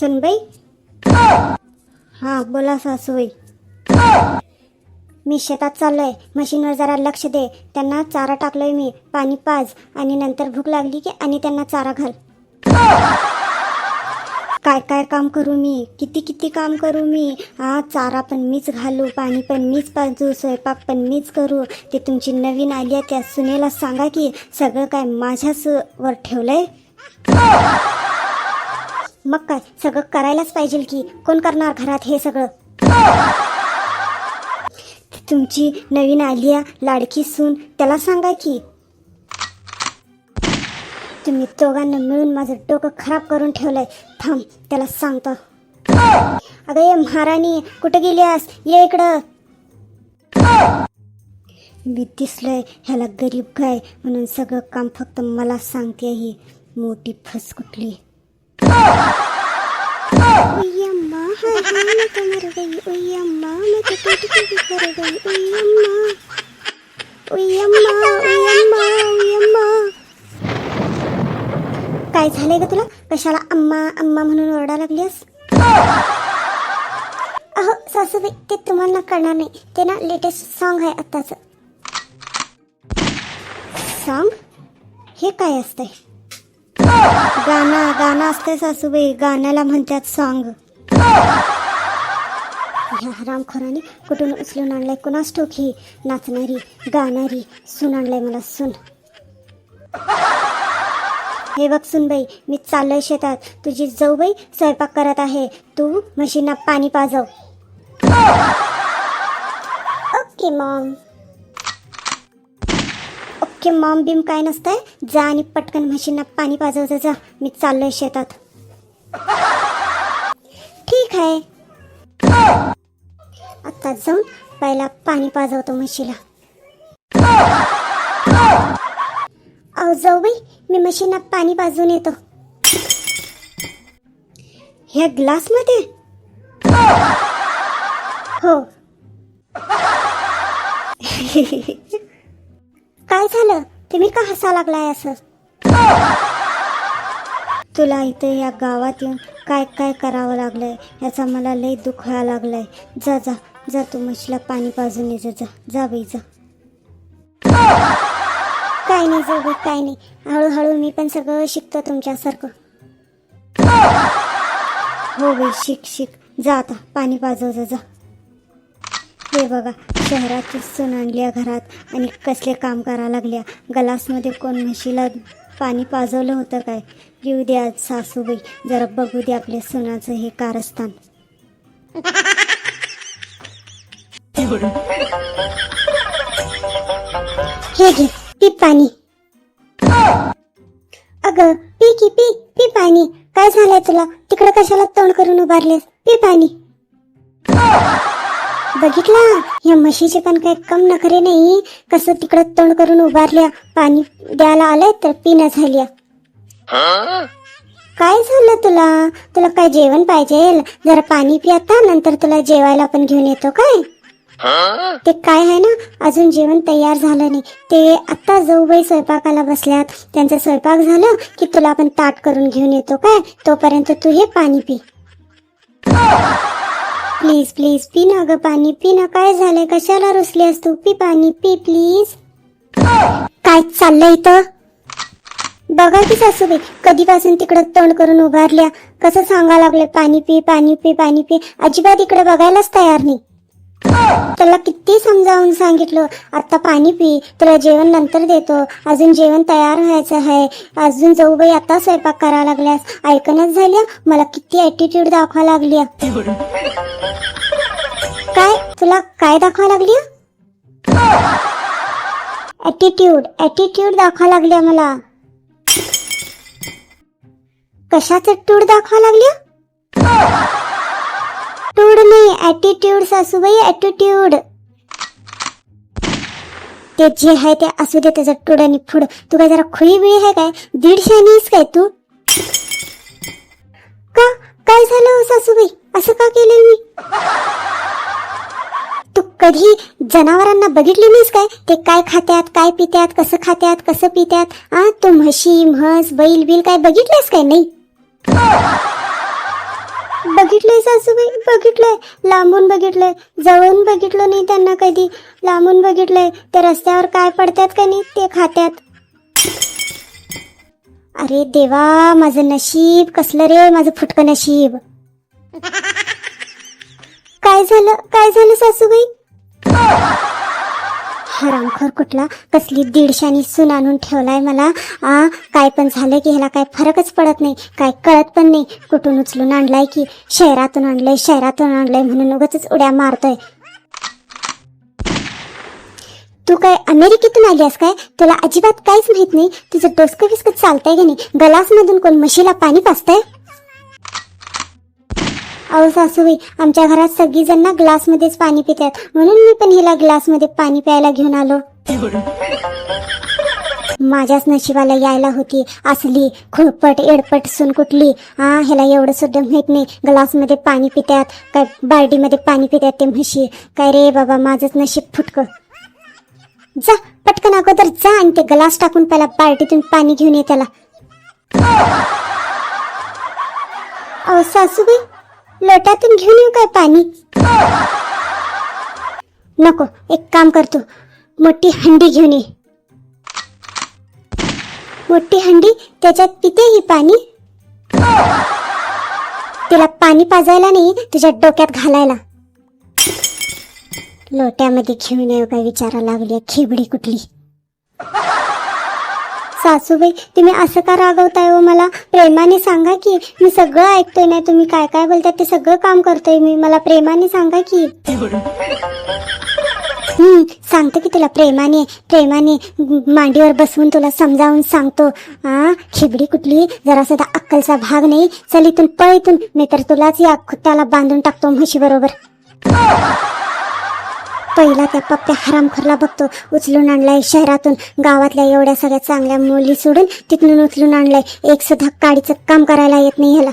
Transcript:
सुनबाई? हा बोला सासूबाई. मी शेतात चाललोय. मशीनवर जरा लक्ष दे. त्यांना चारा टाकलोय मी. पाणी पाज. आणि नंतर भूक लागली की आणि त्यांना चारा घाल. काय काय काम करू मी? किती किती काम करू मी? हा चारा पण मीच घालू. पाणी पण मीच पाजू. स्वयंपाक पण मीच करू. ते तुमची नवीन आली आहे. त्या सुनेला सांगा की सगळं काय माझ्याच वर ठेवलंय? मग काय? सगळं करायलाच पाहिजे की. कोण करणार घरात हे सगळं? तुमची नवीन आलिया लाडकी सून त्याला सांगा की. तुम्ही दोघांना मिळून माझं डोकं खराब करून ठेवलंय. थांब त्याला सांगतो. अगं ये महाराणी कुठे गेलीस ये इकडं. मी दिसलंय ह्याला गरीब गाय म्हणून सगळं काम फक्त मला सांगते ही. मोठी फस कुठली उई अम्मा, हाय हाय, मैं तो मर गई. उई अम्मा, मैं काय झालंय ग तुला? कशाला अम्मा अम्मा म्हणून ओरडा लागलीस अहो सासूबाई ते तुम्हाला कळणार नाही. ते ना लेटेस्ट सॉन्ग आहे आत्ताचं. सॉन्ग हे काय असतंय? गाणं गाणं असते सासूबाई. गाण्याला म्हणतात सॉन्ग ह्या हरामखोराने कुठून उचलून आणलाय कुणास ठोक ही नाचणारी गाणारी सून आणलाय मला सून. हे बघ सुनबाई मी चाललोय शेतात. तुझी जाऊबाई स्वयंपाक करत आहे. तू म्हशींना पाणी पाजव. Okay mom. की मॉम बिम काय नसतंय? जा आणि पटकन म्हशींना पाणी पाजवत जा. मी चाललोय शेतात. ठीक आहे. आता जाऊन पहिला पाणी पाजवतो म्हशीला. अहो जाऊ बाई. मी म्हशींना पाणी पाजवून येतो. ह्या ग्लासमध्ये? हो. काय झालं? तुम्ही का हसा लागलाय असं? तुला इथे या गावात येऊन काय काय करावं लागलंय याचा मला लई दुःख व्हायला लागलाय. जा जा जा तू म्हशीला पाणी पाजून ये जा जा जा बाई जा. काय नाही जाऊ काय नाही. हळूहळू मी पण सगळं शिकतो तुमच्यासारखं. हो बाई शिक शिक. जा आता पाणी पाजव जा जा. हे बघा शहरातील सण आणल्या घरात आणि कसले काम करा लागल्या. गलासमध्ये कोण म्हशीला पाणी पाजवलं होतं काय? येऊ द्या आज सासूबाई जरा बघू दे आपल्या सुनाचं हे कारस्थान. हे घे पी पाणी. अगं पी की पी पी पाणी. काय झालंय तुला? तिकडं कशाला तोंड करून उभारलेस? पी पाणी. बघितला? या म्हशीचे पण काही कम नखरे नाही. कसं तिकडं तोंड करून उभारल्या पाणी द्यायला आलंय तर पिणं झाल्या. काय झालं तुला? तुला काय जेवण पाहिजे? जरा पाणी पी आता नंतर तुला जेवायला पण घेऊन येतो काय? ते काय आहे ना? अजून जेवण तयार झालं नाही. ते आता जाऊबाई स्वयंपाकाला बसल्यात. त्यांचा स्वयंपाक झालं की तुला आपण ताट करून घेऊन येतो काय? तोपर्यंत तू हे पाणी पी. प्लीज प्लीज पी ना ग पाणी. पी ना काय झालंय? कशाला रुसलीस तू? पी पाणी पी प्लीज काय चाललंय इथं? बघा की सासूबाई कधीपासून तिकडं तोंड करून उभारल्या? कसं सांगा लागले? पाणी पी पाणी पी पाणी पी. अजिबात इकडे बघायलाच तयार नाही. त्याला किती समजावून सांगितलं. आता पाणी पी तुला जेवण नंतर देतो. अजून जेवण तयार व्हायचं आहे. अजून जाऊ बाई आता स्वयंपाक करायला लागल्यास. ऐकणच झाल्या मला किती ॲटिट्यूड दाखवा लागली काय? तुला काय दाखवा लागली ॲटिट्यूड ॲटिट्यूड दाखवा लागल्या मला. कशाचं टूड दाखवा लागल्या? ॲटिट्यूड नाही ऍटिट्यूड सासूबाई ॲटिट्यूड ते जे आहे ते असू दे त्याचं टूड आणि फूड. तू काय जरा खुळी बिळी आहे काय? दीडशे आणीस काय तू? का? काय झालं हो सासूबाई? असं का केलं मी? तू कधी जनावरांना बघितली नाहीस काय? ते काय खात्यात काय पित्यात कसं खात्यात कसं पित्यात? आ तू म्हशी म्हस बैल बिल काय बघितलंस काय? नाही? बघितलंय सासूबाई बघितलंय. लांबून बघितलंय. जवळून बघितलं नाही त्यांना कधी. लांबून बघितलंय. ते रस्त्यावर काय पडतात का नाही ते खात्यात. अरे देवा माझं नशीब कसलं रे माझं फुटकं नशीब. काय झालं काय झालं सासूबाई? हरामखोर कुठला? कसली दीडशानी सून आणून ठेवलाय मला. आ काय पण झालं की ह्याला काय फरकच पडत नाही. काय कळत पण नाही. कुठून उचलून आणलाय की? शहरातून आणलंय शहरातून आणलंय म्हणून उगाच उड्या मारतोय. तू काय अमेरिकेतून आलीस काय? तुला अजिबात काहीच माहीत नाही. तुझं डोसकं विस्कं चालतंय की नाही? गलासमधून कोण म्हशीला पाणी पाचतंय अहो सासूबाई आमच्या घरात सगळी जण ना ग्लासमध्येच पाणी पितात. म्हणून मी पण हिला ग्लासमध्ये पाणी प्यायला घेऊन आलो. माझ्याच नशिबाला यायला होती. असली खुळपट एडपट सून कुठली? हा ह्याला एवढं सुद्धा माहीत नाही. ग्लासमध्ये पाणी पितात काय बार्डीमध्ये पाणी पितात ते म्हशी. काय रे बाबा माझंच नशीब फुटकं. जा पटकन अगोदर जा आणि ते ग्लास टाकून पहिला बाल्टीतून पाणी घेऊन ये त्याला. अहो सासूबाई लोटातून घेऊन येऊ काय पाणी? नको एक काम करतो मोठी हंडी घेऊन ये. मोठी हंडी त्याच्यात पिते ही पाणी. तिला पाणी पाजायला नाही तुझ्या डोक्यात घालायला. लोट्यामध्ये घेऊन येऊ काय विचारा लागली खेबडी कुठली? सासूबाई तुम्ही असं का रागवताय हो मला? प्रेमाने सांगा की. मी सगळं ऐकतोय ना तुम्ही. काय काय बोलताय ते सगळं काम करतोय मी. मला प्रेमाने सांगा की. हम्म सांगतो की तुला प्रेमाने प्रेमाने मांडीवर बसवून तुला समजावून सांगतो. हा खिबडी कुठली? जरा सुद्धा अक्कलचा भाग नाही. चल इथून पळ इथून. मी तर तुलाच या त्याला बांधून टाकतो म्हशी बरोबर पहिला त्या पप्प्या हरामखोरला बघतो. उचलून आणलाय शहरातून. गावातल्या एवढ्या सगळ्या चांगल्या मुली सोडून तिथून उचलून आणलाय. एक सुद्धा काडीचं काम करायला येत नाही ह्याला.